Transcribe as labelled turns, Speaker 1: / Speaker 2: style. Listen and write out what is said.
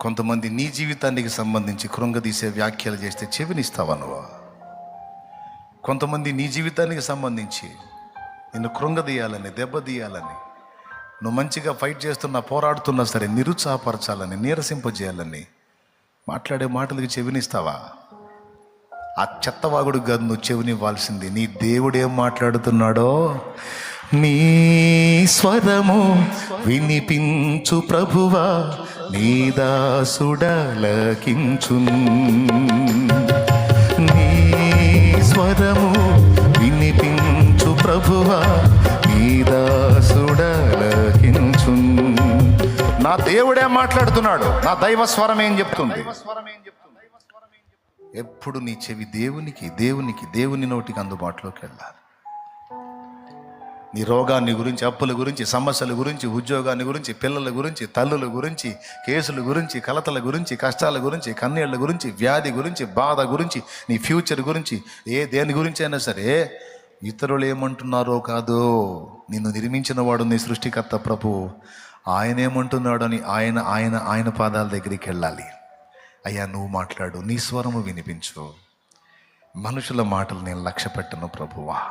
Speaker 1: కొంతమంది నీ జీవితానికి సంబంధించి కృంగదీసే వ్యాఖ్యలు చేస్తే చెవినిస్తావా నువ్వు? కొంతమంది నీ జీవితానికి సంబంధించి నిన్ను కృంగదీయాలని దెబ్బతీయాలని నువ్వు మంచిగా ఫైట్ చేస్తున్నా పోరాడుతున్నా సరే నిరుత్సాహపరచాలని నీరసింపజేయాలని మాట్లాడే మాటలకు చెవినిస్తావా? ఆ చెత్తవాగుడు కాదు నువ్వు చెవినివ్వాల్సింది నీ దేవుడు ఏం మాట్లాడుతున్నాడో? నీ స్వరము వినిపించు ప్రభువా నీ దాసుడలకించు నీ స్వరము వినిపించు ప్రభువా నీ దాసుడలకించు నా దేవుడే మాట్లాడుతున్నాడు నా దైవ స్వరం ఏం చెప్తుంది? ఎప్పుడు నీ చెవి దేవునికి దేవునికి దేవుని నోటికి అందుబాటులోకి వెళ్ళాలి. నీ రోగాన్ని గురించి అప్పుల గురించి సమస్యల గురించి ఉద్యోగాన్ని గురించి పిల్లల గురించి తల్లుల గురించి కేసుల గురించి కలతల గురించి కష్టాల గురించి కన్నీళ్ళ గురించి వ్యాధి గురించి బాధ గురించి నీ ఫ్యూచర్ గురించి ఏ దేని గురించి అయినా సరే ఇతరులు ఏమంటున్నారో కాదు. నిన్ను నిర్మించిన వాడు నీ సృష్టికర్త ప్రభు. ఆయన ఏమంటున్నాడు అని ఆయన ఆయన ఆయన పాదాల దగ్గరికి వెళ్ళాలి. అయ్యా నువ్వు మాట్లాడు నీ స్వరము వినిపించు. మనుషుల మాటలు నేను లక్ష్య పెట్టను ప్రభువా.